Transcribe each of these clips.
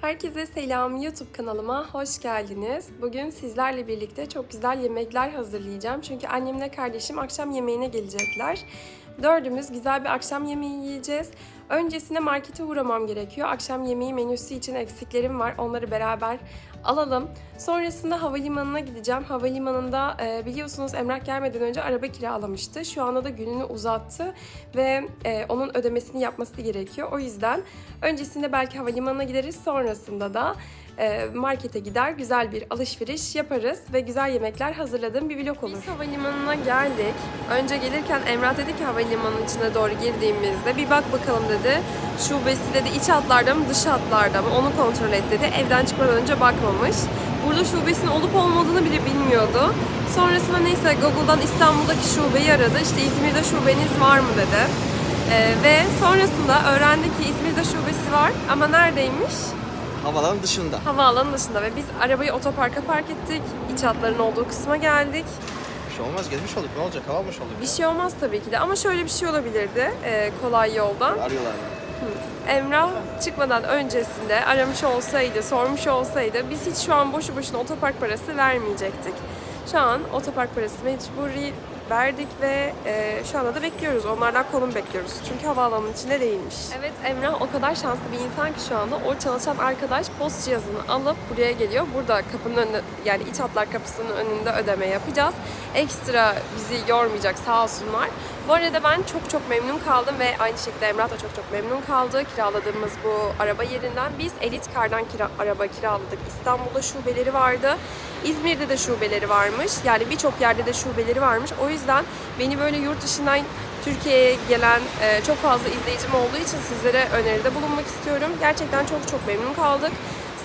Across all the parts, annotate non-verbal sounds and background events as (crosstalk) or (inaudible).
Herkese selam YouTube kanalıma hoş geldiniz. Bugün sizlerle birlikte çok güzel yemekler hazırlayacağım. Çünkü annemle kardeşim akşam yemeğine gelecekler. Dördümüz güzel bir akşam yemeği yiyeceğiz. Öncesinde markete uğramam gerekiyor. Akşam yemeği menüsü için eksiklerim var. Onları beraber alalım. Sonrasında havalimanına gideceğim. Havalimanında e, biliyorsunuz Emrah gelmeden önce araba kiralamıştı. Şu anda da gününü uzattı ve e, onun ödemesini yapması gerekiyor. O yüzden öncesinde belki havalimanına gideriz. Sonrasında da e, markete gider, güzel bir alışveriş yaparız ve güzel yemekler hazırladığım bir vlog olur. Biz havalimanına geldik. Önce gelirken Emrah dedi ki havalimanının içine doğru girdiğimizde bir bak bakalım dedi. Şubesi dedi iç hatlarda mı dış hatlarda mı onu kontrol et dedi. Evden çıkmadan önce bakmamış. Burada şubesinin olup olmadığını bile bilmiyordu. Sonrasında neyse Google'dan İstanbul'daki şubeyi aradı. İşte İzmir'de şubeniz var mı dedi. Ee, ve sonrasında öğrendi ki İzmir'de şubesi var ama neredeymiş? Havaların dışında. Havaalanı dışında ve biz arabayı otoparka park ettik. İç hatların olduğu kısma geldik. Bir şey olmaz gezmiş olduk. Ne olacak? Hava almış olduk. Bir şey olmaz tabii ki de ama şöyle bir şey olabilirdi ee, kolay yoldan. Arıyorlar. Emrah çıkmadan öncesinde aramış olsaydı, sormuş olsaydı biz hiç şu an boşu boşuna otopark parası vermeyecektik. Şu an otopark parası mecburi verdik ve e, şu anda da bekliyoruz. Onlardan konum bekliyoruz. Çünkü havaalanının içinde değilmiş. Evet Emrah o kadar şanslı bir insan ki şu anda o çalışan arkadaş post cihazını alıp buraya geliyor. Burada kapının önünde yani iç hatlar kapısının önünde ödeme yapacağız. Ekstra bizi yormayacak sağ olsunlar. Bu arada ben çok çok memnun kaldım ve aynı şekilde Emrah da çok çok memnun kaldı. Kiraladığımız bu araba yerinden biz Elit Car'dan kira, araba kiraladık. İstanbul'da şubeleri vardı. İzmir'de de şubeleri varmış. Yani birçok yerde de şubeleri varmış. O yüzden beni böyle yurt dışından Türkiye'ye gelen e, çok fazla izleyicim olduğu için sizlere öneride bulunmak istiyorum. Gerçekten çok çok memnun kaldık.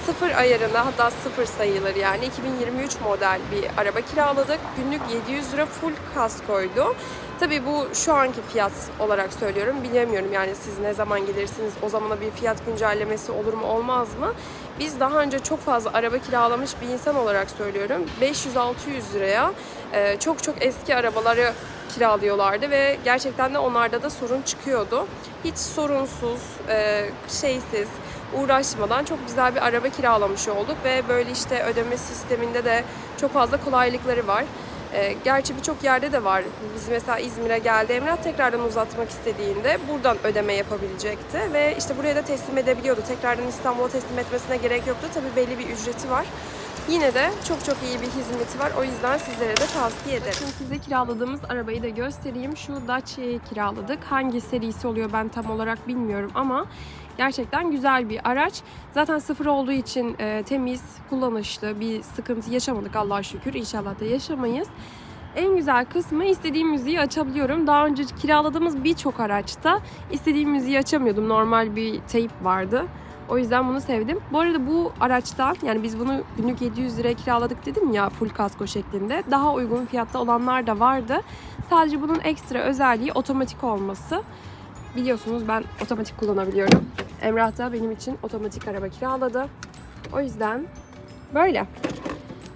Sıfır ayarında hatta sıfır sayılır yani 2023 model bir araba kiraladık. Günlük 700 lira full kaskoydu. Tabii bu şu anki fiyat olarak söylüyorum. Bilemiyorum yani siz ne zaman gelirsiniz o zamana bir fiyat güncellemesi olur mu olmaz mı? Biz daha önce çok fazla araba kiralamış bir insan olarak söylüyorum. 500-600 liraya e, çok çok eski arabaları kiralıyorlardı ve gerçekten de onlarda da sorun çıkıyordu. Hiç sorunsuz, e, şeysiz, uğraşmadan çok güzel bir araba kiralamış olduk ve böyle işte ödeme sisteminde de çok fazla kolaylıkları var. E, gerçi birçok yerde de var. Biz mesela İzmir'e geldi Emrah tekrardan uzatmak istediğinde buradan ödeme yapabilecekti ve işte buraya da teslim edebiliyordu. Tekrardan İstanbul'a teslim etmesine gerek yoktu. Tabii belli bir ücreti var. Yine de çok çok iyi bir hizmeti var. O yüzden sizlere de tavsiye ederim. Şimdi size kiraladığımız arabayı da göstereyim. Şu Dacia'yı kiraladık. Hangi serisi oluyor ben tam olarak bilmiyorum ama gerçekten güzel bir araç. Zaten sıfır olduğu için e, temiz, kullanışlı bir sıkıntı yaşamadık Allah'a şükür. İnşallah da yaşamayız. En güzel kısmı istediğim müziği açabiliyorum. Daha önce kiraladığımız birçok araçta istediğim müziği açamıyordum. Normal bir teyp vardı. O yüzden bunu sevdim. Bu arada bu araçtan yani biz bunu günlük 700 liraya kiraladık dedim ya full kasko şeklinde. Daha uygun fiyatta olanlar da vardı. Sadece bunun ekstra özelliği otomatik olması. Biliyorsunuz ben otomatik kullanabiliyorum. Emrah da benim için otomatik araba kiraladı. O yüzden böyle.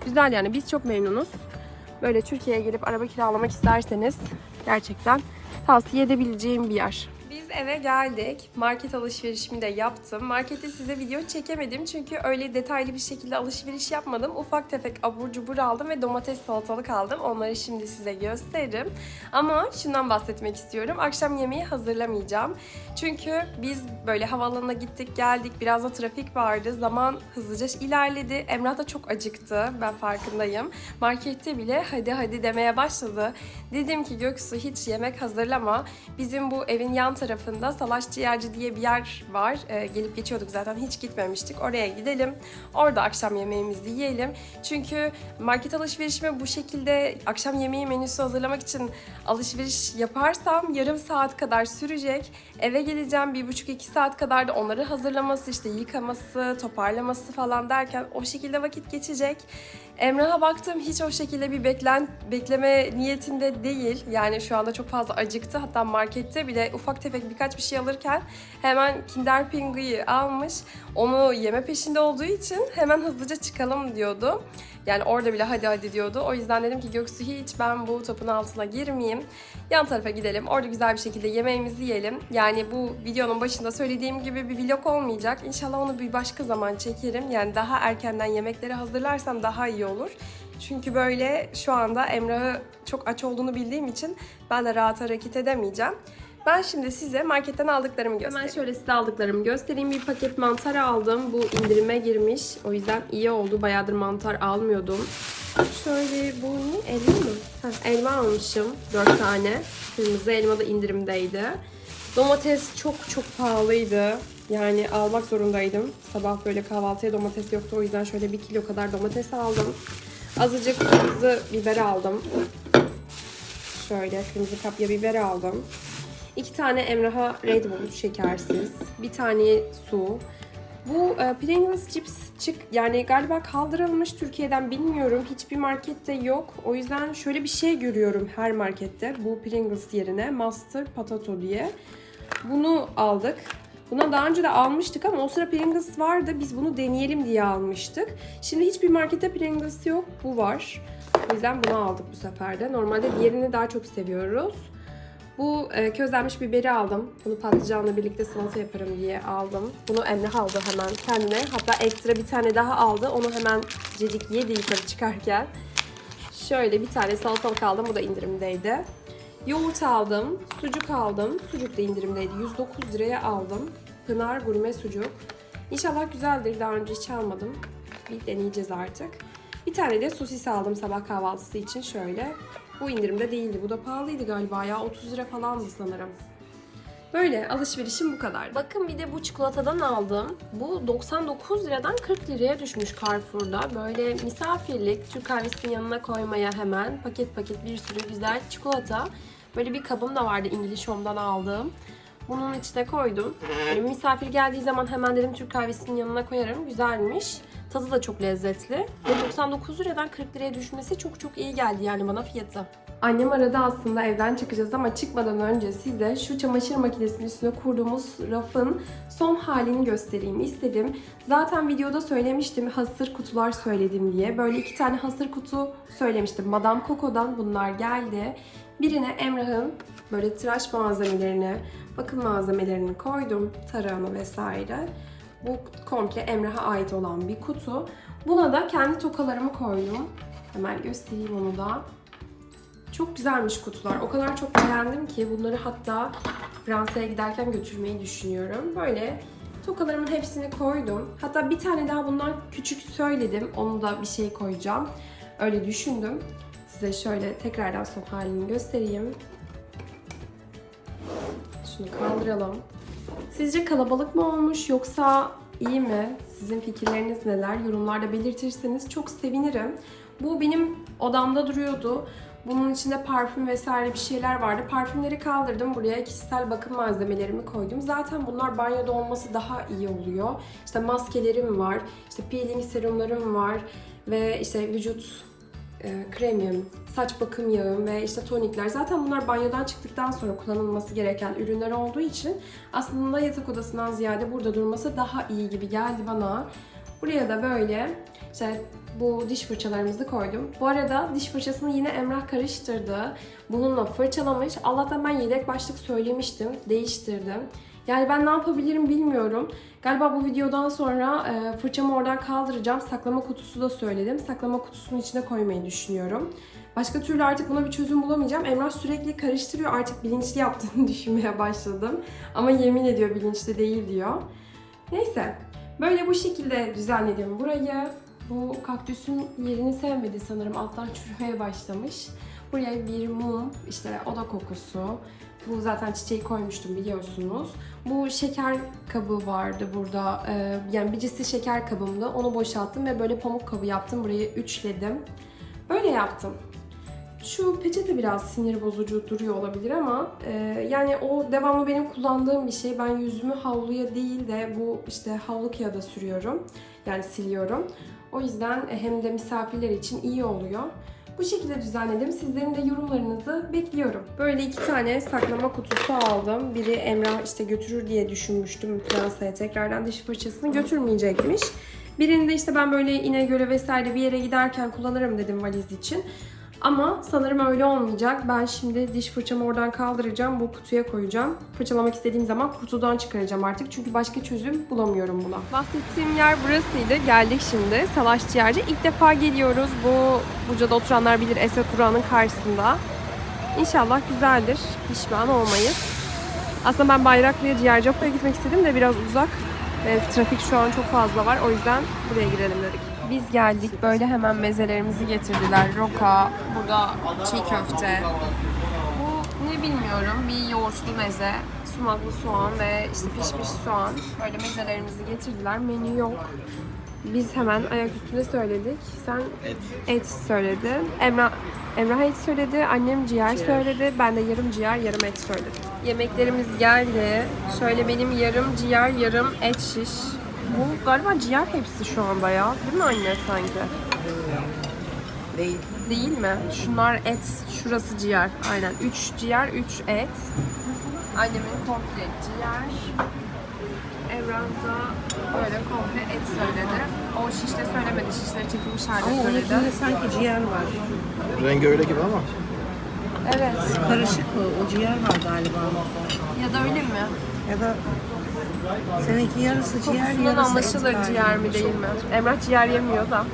Güzel yani biz çok memnunuz. Böyle Türkiye'ye gelip araba kiralamak isterseniz gerçekten tavsiye edebileceğim bir yer. Eve geldik. Market alışverişimi de yaptım. Markette size video çekemedim çünkü öyle detaylı bir şekilde alışveriş yapmadım. Ufak tefek abur cubur aldım ve domates salatalık aldım. Onları şimdi size gösteririm. Ama şundan bahsetmek istiyorum. Akşam yemeği hazırlamayacağım. Çünkü biz böyle havaalanına gittik geldik. Biraz da trafik vardı. Zaman hızlıca ilerledi. Emrah da çok acıktı. Ben farkındayım. Markette bile hadi hadi demeye başladı. Dedim ki Göksu hiç yemek hazırlama. Bizim bu evin yan tarafında Salaş Ciğerci diye bir yer var. Ee, gelip geçiyorduk zaten hiç gitmemiştik. Oraya gidelim. Orada akşam yemeğimizi yiyelim. Çünkü market alışverişimi bu şekilde akşam yemeği menüsü hazırlamak için alışveriş yaparsam yarım saat kadar sürecek. Eve geleceğim bir buçuk iki saat kadar da onları hazırlaması işte yıkaması, toparlaması falan derken o şekilde vakit geçecek. Emrah'a baktım hiç o şekilde bir beklen bekleme niyetinde değil. Yani şu anda çok fazla acıktı. Hatta markette bile ufak tefek birkaç bir şey alırken hemen Kinder Pingu'yu almış. Onu yeme peşinde olduğu için hemen hızlıca çıkalım diyordu. Yani orada bile hadi hadi diyordu. O yüzden dedim ki Göksu hiç ben bu topun altına girmeyeyim. Yan tarafa gidelim. Orada güzel bir şekilde yemeğimizi yiyelim. Yani bu videonun başında söylediğim gibi bir vlog olmayacak. İnşallah onu bir başka zaman çekerim. Yani daha erkenden yemekleri hazırlarsam daha iyi. Çünkü böyle şu anda Emrah'ı çok aç olduğunu bildiğim için ben de rahat hareket edemeyeceğim. Ben şimdi size marketten aldıklarımı göstereyim. Hemen şöyle size aldıklarımı göstereyim. Bir paket mantar aldım. Bu indirime girmiş. O yüzden iyi oldu. Bayağıdır mantar almıyordum. Şöyle bu ne? Elma mı? Heh, elma almışım. 4 tane. Kırmızı elma da indirimdeydi. Domates çok çok pahalıydı. Yani almak zorundaydım. Sabah böyle kahvaltıya domates yoktu. O yüzden şöyle bir kilo kadar domates aldım. Azıcık kırmızı biber aldım. Şöyle kırmızı kapya biber aldım. İki tane Emrah'a Red Bull şekersiz. Bir tane su. Bu e, Pringles cips çık yani galiba kaldırılmış Türkiye'den bilmiyorum. Hiçbir markette yok. O yüzden şöyle bir şey görüyorum her markette. Bu Pringles yerine Master Potato diye. Bunu aldık. Buna daha önce de almıştık ama o sıra Pringles vardı. Biz bunu deneyelim diye almıştık. Şimdi hiçbir markette Pringles yok. Bu var. O yüzden bunu aldık bu sefer de. Normalde diğerini daha çok seviyoruz. Bu e, közlenmiş biberi aldım. Bunu patlıcanla birlikte salata yaparım diye aldım. Bunu Emre aldı hemen kendine. Hatta ekstra bir tane daha aldı. Onu hemen cedik yedi yukarı çıkarken. Şöyle bir tane salatalık aldım. Bu da indirimdeydi. Yoğurt aldım. Sucuk aldım. Sucuk da indirimdeydi. 109 liraya aldım. Pınar gurme sucuk. İnşallah güzeldir. Daha önce hiç almadım. Bir deneyeceğiz artık. Bir tane de sosis aldım sabah kahvaltısı için şöyle. Bu indirimde değildi. Bu da pahalıydı galiba ya. 30 lira falandı sanırım. Böyle alışverişim bu kadar. Bakın bir de bu çikolatadan aldım. Bu 99 liradan 40 liraya düşmüş Carrefour'da. Böyle misafirlik, Türk kahvesinin yanına koymaya hemen paket paket bir sürü güzel çikolata. Böyle bir kabım da vardı İngiliz Home'dan aldığım. Bunun içine koydum. Böyle misafir geldiği zaman hemen dedim Türk kahvesinin yanına koyarım. Güzelmiş. Tadı da çok lezzetli. Ve 99 liradan 40 liraya düşmesi çok çok iyi geldi yani bana fiyatı. Annem aradı aslında evden çıkacağız ama çıkmadan önce size şu çamaşır makinesinin üstüne kurduğumuz rafın son halini göstereyim istedim. Zaten videoda söylemiştim hasır kutular söyledim diye. Böyle iki tane hasır kutu söylemiştim. Madame Coco'dan bunlar geldi. Birine Emrah'ın böyle tıraş malzemelerini, bakım malzemelerini koydum. Tarağını vesaire. Bu komple Emrah'a ait olan bir kutu. Buna da kendi tokalarımı koydum. Hemen göstereyim onu da. Çok güzelmiş kutular. O kadar çok beğendim ki bunları hatta Fransa'ya giderken götürmeyi düşünüyorum. Böyle tokalarımın hepsini koydum. Hatta bir tane daha bundan küçük söyledim. Onu da bir şey koyacağım. Öyle düşündüm. Size şöyle tekrardan son halini göstereyim. Şunu kaldıralım. Sizce kalabalık mı olmuş yoksa iyi mi? Sizin fikirleriniz neler? Yorumlarda belirtirseniz çok sevinirim. Bu benim odamda duruyordu. Bunun içinde parfüm vesaire bir şeyler vardı. Parfümleri kaldırdım. Buraya kişisel bakım malzemelerimi koydum. Zaten bunlar banyoda olması daha iyi oluyor. İşte maskelerim var, işte peeling serumlarım var ve işte vücut kremim, saç bakım yağım ve işte tonikler. Zaten bunlar banyodan çıktıktan sonra kullanılması gereken ürünler olduğu için aslında yatak odasından ziyade burada durması daha iyi gibi geldi bana. Buraya da böyle işte bu diş fırçalarımızı koydum. Bu arada diş fırçasını yine Emrah karıştırdı. Bununla fırçalamış. Allah'tan ben yedek başlık söylemiştim. Değiştirdim. Yani ben ne yapabilirim bilmiyorum. Galiba bu videodan sonra e, fırçamı oradan kaldıracağım. Saklama kutusu da söyledim. Saklama kutusunun içine koymayı düşünüyorum. Başka türlü artık buna bir çözüm bulamayacağım. Emrah sürekli karıştırıyor. Artık bilinçli yaptığını (laughs) düşünmeye başladım. Ama yemin ediyor bilinçli değil diyor. Neyse. Böyle bu şekilde düzenledim burayı. Bu kaktüsün yerini sevmedi sanırım. Alttan çürümeye başlamış. Buraya bir mum, işte oda kokusu. Bu zaten çiçeği koymuştum biliyorsunuz. Bu şeker kabı vardı burada. Ee, yani birisi şeker kabımdı. Onu boşalttım ve böyle pamuk kabı yaptım. Burayı üçledim. Böyle yaptım. Şu peçete biraz sinir bozucu duruyor olabilir ama e, yani o devamlı benim kullandığım bir şey. Ben yüzümü havluya değil de bu işte havlu kağıda sürüyorum. Yani siliyorum. O yüzden hem de misafirler için iyi oluyor. Bu şekilde düzenledim. Sizlerin de yorumlarınızı bekliyorum. Böyle iki tane saklama kutusu aldım. Biri Emrah işte götürür diye düşünmüştüm Fransa'ya tekrardan diş fırçasını götürmeyecekmiş. Birinde işte ben böyle İnegöl'e vesaire bir yere giderken kullanırım dedim valiz için. Ama sanırım öyle olmayacak. Ben şimdi diş fırçamı oradan kaldıracağım. Bu kutuya koyacağım. Fırçalamak istediğim zaman kutudan çıkaracağım artık. Çünkü başka çözüm bulamıyorum buna. Bahsettiğim yer burasıydı. Geldik şimdi. Salaş Ciğerci. İlk defa geliyoruz. Bu Buca'da oturanlar bilir Esat Durağı'nın karşısında. İnşallah güzeldir. Pişman olmayız. Aslında ben Bayraklı'ya Ciğercapa'ya gitmek istedim de biraz uzak. Ve trafik şu an çok fazla var. O yüzden buraya girelim dedik. Biz geldik. Böyle hemen mezelerimizi getirdiler. Roka, burada çiğ köfte. Bu ne bilmiyorum. Bir yoğurtlu meze, sumaklı soğan ve işte pişmiş soğan. Böyle mezelerimizi getirdiler. Menü yok. Biz hemen ayak üstüne söyledik. Sen Et. et söyledin. Emrah, Emrah et söyledi. Annem ciğer, söyledi. Ben de yarım ciğer, yarım et söyledim. Yemeklerimiz geldi. Şöyle benim yarım ciğer, yarım et şiş. Bu galiba ciğer hepsi şu anda ya. Değil mi anne sanki? Değil. Değil mi? Şunlar et, şurası ciğer. Aynen. 3 ciğer, 3 et. Annemin komple ciğer. Emrah da böyle komple et söyledi. O şişte söylemedi. Şişleri çekilmiş halde Ama onun söyledi. içinde sanki ciğer var. Rengi öyle gibi ama. Evet. Karışık o. O ciğer var galiba. Ya da öyle mi? Ya da seninki yarısı ciğer Kokusundan yarısı anlaşılır ciğer mi değil mi? Emrah ciğer yemiyor da.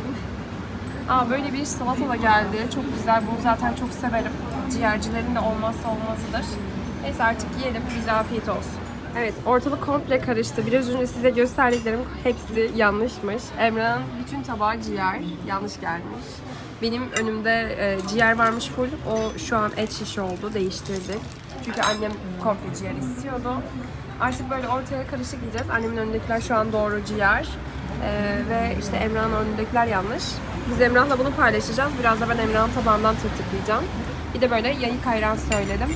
Aa böyle bir salata da geldi. Çok güzel. Bunu zaten çok severim. Ciğercilerin de olmazsa olmazıdır. Neyse artık yiyelim. Bize afiyet olsun. Evet ortalık komple karıştı. Biraz önce size gösterdiklerim hepsi yanlışmış. Emrah'ın bütün tabağı ciğer. Yanlış gelmiş. Benim önümde e, ciğer varmış full. O şu an et şiş oldu. Değiştirdik. Çünkü annem komple ciğer istiyordu. Artık böyle ortaya karışık yiyeceğiz. Annemin önündekiler şu an doğru ciğer. Ee, ve işte Emrah'ın önündekiler yanlış. Biz Emrah'la bunu paylaşacağız. Biraz da ben Emrah'ın tabağından tırtıklayacağım. Bir de böyle yayık ayran söyledim.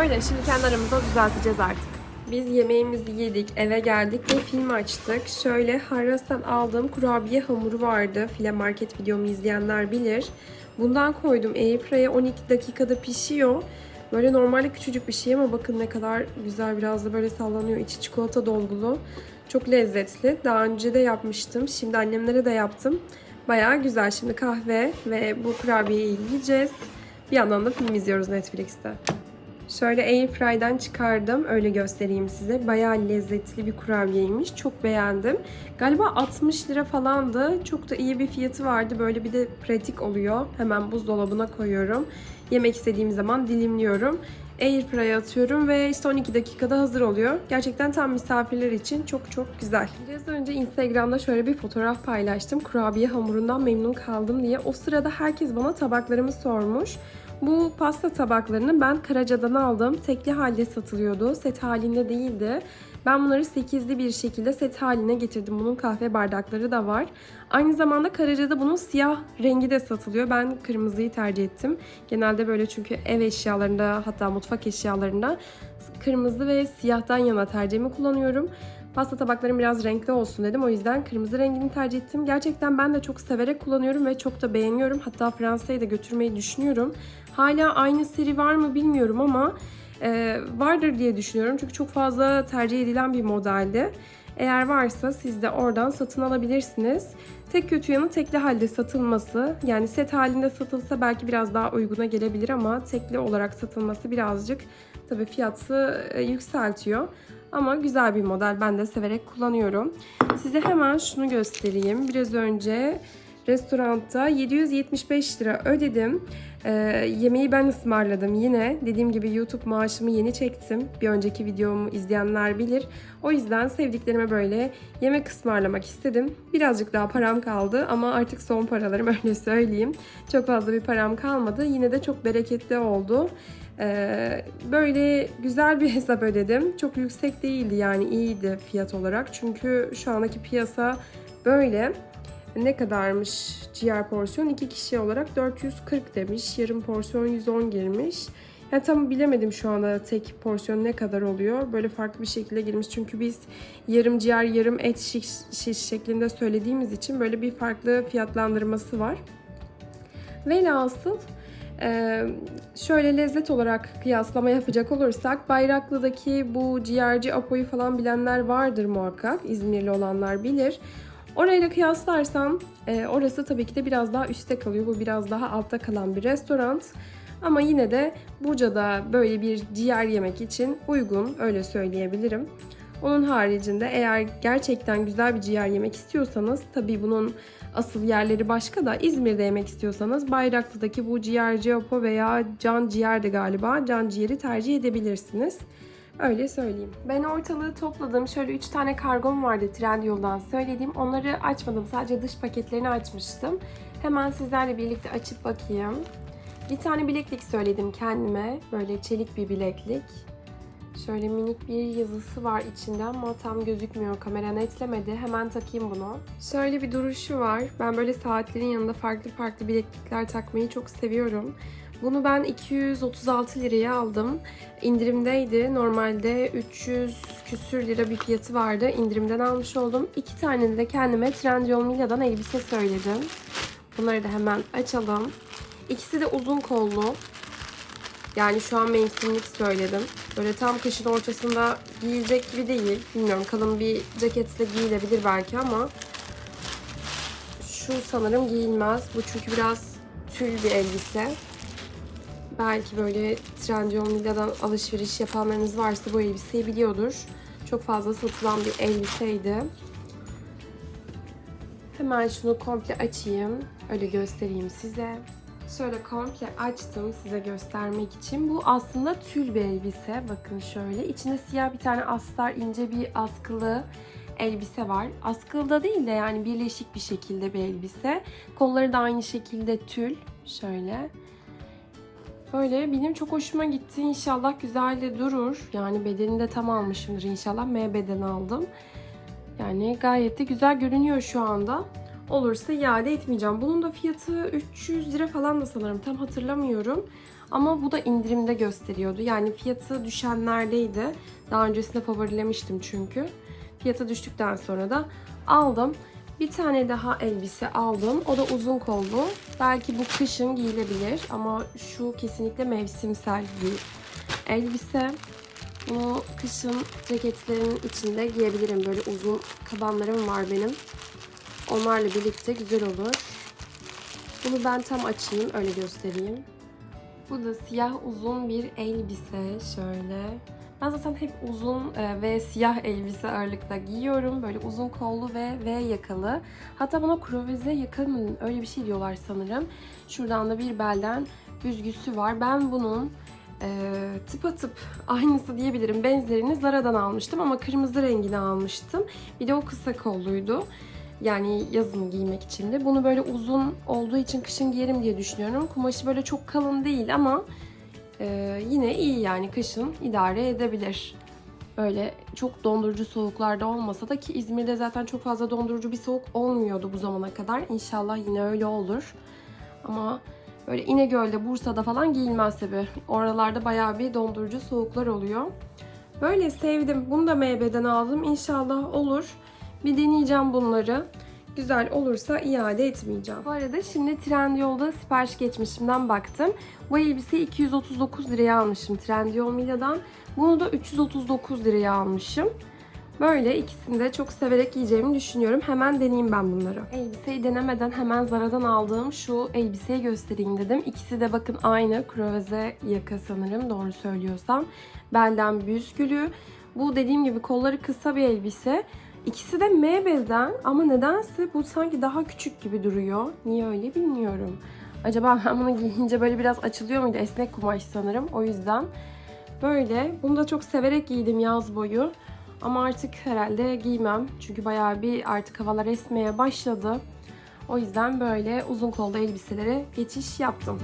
Öyle şimdi kendi aramızda düzelteceğiz artık. Biz yemeğimizi yedik, eve geldik ve film açtık. Şöyle Harras'tan aldığım kurabiye hamuru vardı. File market videomu izleyenler bilir. Bundan koydum Airfryer'e 12 dakikada pişiyor. Böyle normalde küçücük bir şey ama bakın ne kadar güzel biraz da böyle sallanıyor. İçi çikolata dolgulu. Çok lezzetli. Daha önce de yapmıştım. Şimdi annemlere de yaptım. Bayağı güzel. Şimdi kahve ve bu kurabiyeyi yiyeceğiz. Bir yandan da film izliyoruz Netflix'te. Şöyle Airfry'den çıkardım. Öyle göstereyim size. Bayağı lezzetli bir kurabiyeymiş. Çok beğendim. Galiba 60 lira falandı. Çok da iyi bir fiyatı vardı. Böyle bir de pratik oluyor. Hemen buzdolabına koyuyorum. Yemek istediğim zaman dilimliyorum. Airfry'e atıyorum ve işte 12 dakikada hazır oluyor. Gerçekten tam misafirler için çok çok güzel. Biraz önce Instagram'da şöyle bir fotoğraf paylaştım. Kurabiye hamurundan memnun kaldım diye. O sırada herkes bana tabaklarımı sormuş. Bu pasta tabaklarını ben Karaca'dan aldım. Tekli halde satılıyordu. Set halinde değildi. Ben bunları 8'li bir şekilde set haline getirdim. Bunun kahve bardakları da var. Aynı zamanda Karaca'da bunun siyah rengi de satılıyor. Ben kırmızıyı tercih ettim. Genelde böyle çünkü ev eşyalarında hatta mutfak eşyalarında kırmızı ve siyahtan yana tercihimi kullanıyorum. Pasta tabaklarım biraz renkli olsun dedim. O yüzden kırmızı rengini tercih ettim. Gerçekten ben de çok severek kullanıyorum ve çok da beğeniyorum. Hatta Fransa'ya da götürmeyi düşünüyorum. Hala aynı seri var mı bilmiyorum ama e, vardır diye düşünüyorum. Çünkü çok fazla tercih edilen bir modeldi. Eğer varsa siz de oradan satın alabilirsiniz. Tek kötü yanı tekli halde satılması. Yani set halinde satılsa belki biraz daha uyguna gelebilir ama tekli olarak satılması birazcık tabii fiyatı e, yükseltiyor. Ama güzel bir model. Ben de severek kullanıyorum. Size hemen şunu göstereyim. Biraz önce restoranda 775 lira ödedim. Ee, yemeği ben ısmarladım yine. Dediğim gibi YouTube maaşımı yeni çektim. Bir önceki videomu izleyenler bilir. O yüzden sevdiklerime böyle yemek ısmarlamak istedim. Birazcık daha param kaldı ama artık son paralarım (laughs) öyle söyleyeyim. Çok fazla bir param kalmadı. Yine de çok bereketli oldu. Ee, böyle güzel bir hesap ödedim. Çok yüksek değildi yani iyiydi fiyat olarak. Çünkü şu andaki piyasa böyle. Ne kadarmış ciğer porsiyon? 2 kişi olarak 440 demiş. Yarım porsiyon 110 girmiş. Yani tam bilemedim şu anda tek porsiyon ne kadar oluyor. Böyle farklı bir şekilde girmiş. Çünkü biz yarım ciğer, yarım et şiş, şiş şeklinde söylediğimiz için böyle bir farklı fiyatlandırması var. Velhasıl e, şöyle lezzet olarak kıyaslama yapacak olursak Bayraklı'daki bu ciğerci Apo'yu falan bilenler vardır muhakkak. İzmirli olanlar bilir. Orayla kıyaslarsam e, orası tabii ki de biraz daha üstte kalıyor. Bu biraz daha altta kalan bir restoran. Ama yine de Buca'da böyle bir ciğer yemek için uygun öyle söyleyebilirim. Onun haricinde eğer gerçekten güzel bir ciğer yemek istiyorsanız tabii bunun asıl yerleri başka da İzmir'de yemek istiyorsanız Bayraklı'daki bu ciğerci Apo veya Can Ciğer'de galiba Can Ciğer'i tercih edebilirsiniz. Öyle söyleyeyim. Ben ortalığı topladım. Şöyle 3 tane kargom vardı Trendyol'dan söylediğim. Onları açmadım. Sadece dış paketlerini açmıştım. Hemen sizlerle birlikte açıp bakayım. Bir tane bileklik söyledim kendime. Böyle çelik bir bileklik. Şöyle minik bir yazısı var içinde ama tam gözükmüyor. Kamera netlemedi. Hemen takayım bunu. Şöyle bir duruşu var. Ben böyle saatlerin yanında farklı farklı bileklikler takmayı çok seviyorum. Bunu ben 236 liraya aldım. İndirimdeydi. Normalde 300 küsür lira bir fiyatı vardı. İndirimden almış oldum. İki tane de kendime Trendyol Milya'dan elbise söyledim. Bunları da hemen açalım. İkisi de uzun kollu. Yani şu an mevsimlik söyledim. Böyle tam kışın ortasında giyilecek gibi değil. Bilmiyorum kalın bir ceketle giyilebilir belki ama şu sanırım giyilmez. Bu çünkü biraz tül bir elbise. Belki böyle Trendyol Milya'dan alışveriş yapanlarınız varsa bu elbiseyi biliyordur. Çok fazla satılan bir elbiseydi. Hemen şunu komple açayım. Öyle göstereyim size. Şöyle komple açtım size göstermek için. Bu aslında tül bir elbise. Bakın şöyle. İçinde siyah bir tane astar ince bir askılı elbise var. Askılı da değil de yani birleşik bir şekilde bir elbise. Kolları da aynı şekilde tül. Şöyle. Böyle benim çok hoşuma gitti. İnşallah güzel de durur. Yani bedenini de tam almışımdır inşallah. M beden aldım. Yani gayet de güzel görünüyor şu anda. Olursa iade etmeyeceğim. Bunun da fiyatı 300 lira falan da sanırım. Tam hatırlamıyorum. Ama bu da indirimde gösteriyordu. Yani fiyatı düşenlerdeydi. Daha öncesinde favorilemiştim çünkü. Fiyatı düştükten sonra da aldım. Bir tane daha elbise aldım. O da uzun kollu. Belki bu kışın giyilebilir ama şu kesinlikle mevsimsel bir elbise. Bunu kışın ceketlerin içinde giyebilirim. Böyle uzun kabanlarım var benim. Onlarla birlikte güzel olur. Bunu ben tam açayım, öyle göstereyim. Bu da siyah uzun bir elbise şöyle. Ben zaten hep uzun e, ve siyah elbise ağırlıkta giyiyorum. Böyle uzun kollu ve V yakalı. Hatta buna kroveze yaka mı öyle bir şey diyorlar sanırım. Şuradan da bir belden büzgüsü var. Ben bunun e, tıpatıp aynısı diyebilirim. Benzerini Zara'dan almıştım ama kırmızı rengini almıştım. Bir de o kısa kolluydu. Yani yazın giymek için de. Bunu böyle uzun olduğu için kışın giyerim diye düşünüyorum. Kumaşı böyle çok kalın değil ama e, yine iyi yani kışın idare edebilir. Böyle çok dondurucu soğuklarda olmasa da ki İzmir'de zaten çok fazla dondurucu bir soğuk olmuyordu bu zamana kadar. İnşallah yine öyle olur. Ama böyle İnegöl'de, Bursa'da falan giyilmez tabi. Oralarda bayağı bir dondurucu soğuklar oluyor. Böyle sevdim. Bunu da MB'den aldım. İnşallah olur. Bir deneyeceğim bunları. Güzel olursa iade etmeyeceğim. Bu arada şimdi Trendyol'da sipariş geçmişimden baktım. Bu elbiseyi 239 liraya almışım Trendyol Milya'dan. Bunu da 339 liraya almışım. Böyle ikisini de çok severek giyeceğimi düşünüyorum. Hemen deneyeyim ben bunları. Elbiseyi denemeden hemen Zara'dan aldığım şu elbiseyi göstereyim dedim. İkisi de bakın aynı. Kroveze yaka sanırım doğru söylüyorsam. Belden büzgülü. Bu dediğim gibi kolları kısa bir elbise. İkisi de M beden ama nedense bu sanki daha küçük gibi duruyor. Niye öyle bilmiyorum. Acaba ben bunu giyince böyle biraz açılıyor muydu? Esnek kumaş sanırım. O yüzden böyle. Bunu da çok severek giydim yaz boyu. Ama artık herhalde giymem. Çünkü bayağı bir artık havalar esmeye başladı. O yüzden böyle uzun kollu elbiselere geçiş yaptım.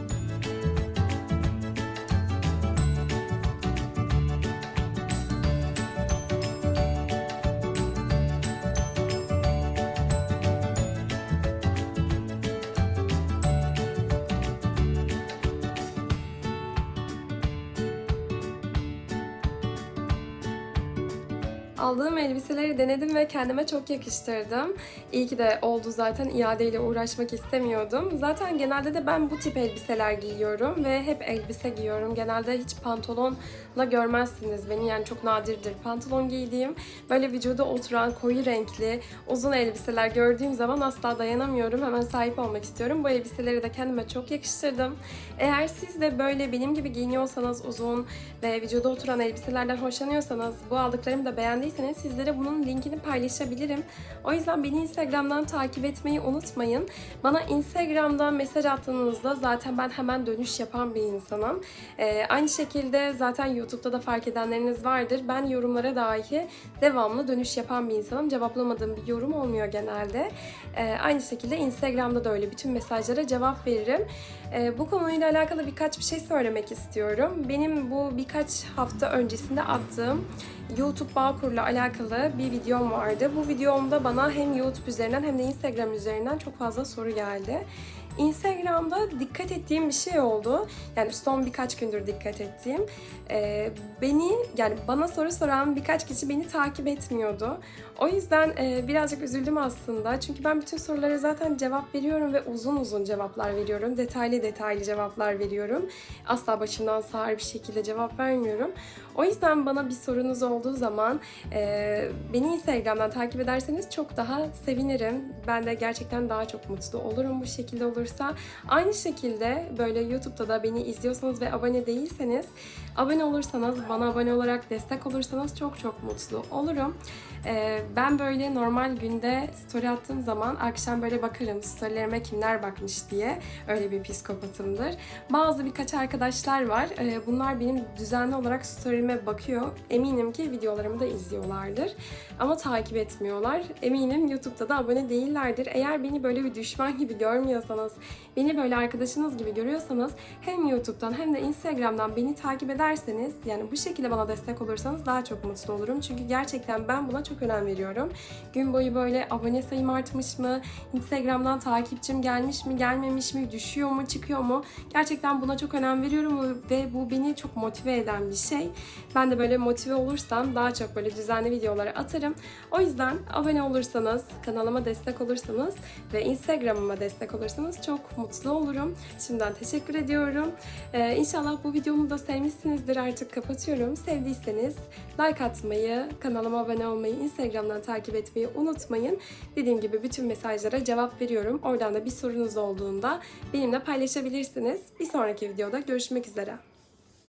Elbiseleri denedim ve kendime çok yakıştırdım. İyi ki de oldu zaten iadeyle uğraşmak istemiyordum. Zaten genelde de ben bu tip elbiseler giyiyorum ve hep elbise giyiyorum. Genelde hiç pantolonla görmezsiniz beni yani çok nadirdir pantolon giydiğim. Böyle vücuda oturan koyu renkli uzun elbiseler gördüğüm zaman asla dayanamıyorum. Hemen sahip olmak istiyorum. Bu elbiseleri de kendime çok yakıştırdım. Eğer siz de böyle benim gibi giyiniyorsanız uzun ve vücuda oturan elbiselerden hoşlanıyorsanız bu aldıklarımı da beğendiyseniz sizlere bunun linkini paylaşabilirim. O yüzden beni Instagram'dan takip etmeyi unutmayın. Bana Instagram'dan mesaj attığınızda zaten ben hemen dönüş yapan bir insanım. Ee, aynı şekilde zaten YouTube'da da fark edenleriniz vardır. Ben yorumlara dahi devamlı dönüş yapan bir insanım. Cevaplamadığım bir yorum olmuyor genelde. Ee, aynı şekilde Instagram'da da öyle bütün mesajlara cevap veririm. Ee, bu konuyla alakalı birkaç bir şey söylemek istiyorum. Benim bu birkaç hafta öncesinde attığım YouTube Bağkur'la alakalı bir videom vardı. Bu videomda bana hem YouTube üzerinden hem de Instagram üzerinden çok fazla soru geldi. Instagram'da dikkat ettiğim bir şey oldu. Yani son birkaç gündür dikkat ettiğim. Ee, beni yani bana soru soran birkaç kişi beni takip etmiyordu. O yüzden e, birazcık üzüldüm aslında. Çünkü ben bütün sorulara zaten cevap veriyorum ve uzun uzun cevaplar veriyorum. Detaylı detaylı cevaplar veriyorum. Asla başımdan sağır bir şekilde cevap vermiyorum. O yüzden bana bir sorunuz olduğu zaman e, beni Instagram'dan takip ederseniz çok daha sevinirim. Ben de gerçekten daha çok mutlu olurum bu şekilde olursa. Aynı şekilde böyle YouTube'da da beni izliyorsanız ve abone değilseniz abone olursanız, bana abone olarak destek olursanız çok çok mutlu olurum. E, ben böyle normal günde story attığım zaman akşam böyle bakarım storylerime kimler bakmış diye. Öyle bir psikopatımdır. Bazı birkaç arkadaşlar var. E, bunlar benim düzenli olarak story'ime bakıyor. Eminim ki videolarımı da izliyorlardır. Ama takip etmiyorlar. Eminim YouTube'da da abone değillerdir. Eğer beni böyle bir düşman gibi görmüyorsanız, beni böyle arkadaşınız gibi görüyorsanız hem YouTube'dan hem de Instagram'dan beni takip ederseniz yani bu şekilde bana destek olursanız daha çok mutlu olurum. Çünkü gerçekten ben buna çok önem veriyorum. Gün boyu böyle abone sayım artmış mı, Instagram'dan takipçim gelmiş mi, gelmemiş mi, düşüyor mu, çıkıyor mu? Gerçekten buna çok önem veriyorum ve bu beni çok motive eden bir şey. Ben de böyle motive olursam daha çok böyle düzenli videoları atarım. O yüzden abone olursanız, kanalıma destek olursanız ve Instagram'ıma destek olursanız çok mutlu olurum. Şimdiden teşekkür ediyorum. Ee, inşallah bu videomu da sevmişsinizdir. Artık kapatıyorum. Sevdiyseniz like atmayı, kanalıma abone olmayı, Instagram'dan takip etmeyi unutmayın. Dediğim gibi bütün mesajlara cevap veriyorum. Oradan da bir sorunuz olduğunda benimle paylaşabilirsiniz. Bir sonraki videoda görüşmek üzere.